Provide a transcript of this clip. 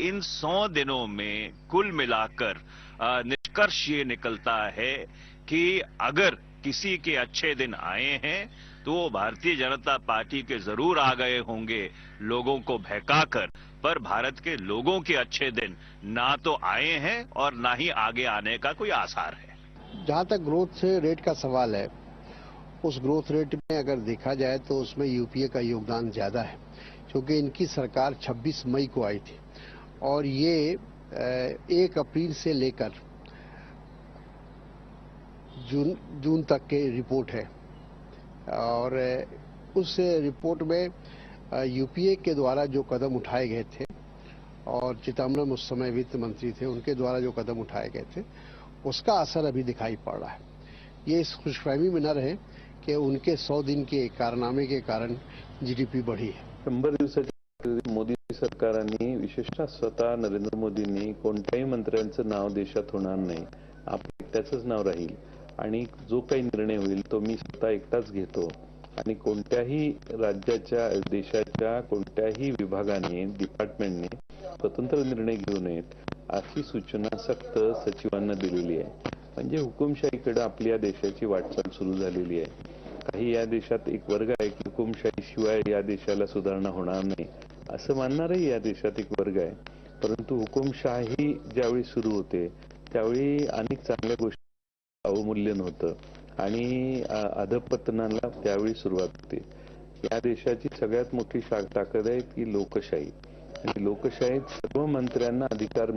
इन सौ दिनों में कुल मिलाकर निष्कर्ष ये निकलता है कि अगर किसी के अच्छे दिन आए हैं तो वो भारतीय जनता पार्टी के ज़रूर आ गए होंगे लोगों को बहकाकर। पर भारत के लोगों के अच्छे दिन ना तो आए हैं और ना ही आगे आने का कोई आसार है। जहाँ तक ग्रोथ रेट का सवाल है, उस ग्रोथ रेट में अगर देखा जाए तो उसमें यूपीए का योगदान ज़्यादा है, क्योंकि इनकी सरकार 26 मई को आई थी। और ये एक अप्रैल से लेकर जून जून तक के रिपोर्ट है। और उस रिपोर्ट में यूपीए के द्वारा जो कदम उठाए गए थे और चिदम्बरम उस समय वित्त मंत्री थे, उनके द्वारा जो कदम उठाए गए थे, उसका असर अभी दिखाई पड़ रहा है। ये इस खुशफहमी में न रहे कि उनके सौ दिन के कारनामे के कारण जीडीपी बढ़ी है। मोदी सरकारांनी विशेषतः स्वतः नरेंद्र मोदींनी कोणत्याही मंत्र्यांचं नाव देशात होणार नाही. आपल्या एकट्याचंच नाव राहील. आणि जो काही निर्णय होईल तो मी स्वतः एकटाच घेतो. आणि कोणत्याही राज्याच्या देशाच्या कोणत्याही विभागाने डिपार्टमेंटने स्वतंत्र निर्णय घेऊ नयेत अशी सूचना सक्त सचिवांना दिलेली आहे. म्हणजे हुकुमशाहीकडे आपल्या देशाची वाटचाल सुरू झालेली आहे. काही या देशात एक वर्ग आहे की हुकुमशाही शिवाय या देशाला सुधारणा होणार नाही. असं मानणारही या देशात एक वर्ग आहे. परंतु हुकुमशाही ज्यावेळी सुरू होते त्यावेळी अनेक चांगल्या गोष्टी अवमूल्यन होतं. आणि अधपतनाला त्यावेळी सुरुवात होते. या देशाची सगळ्यात मोठी ताकद आहे ती लोकशाही. आणि लोकशाहीत सर्व मंत्र्यांना अधिकार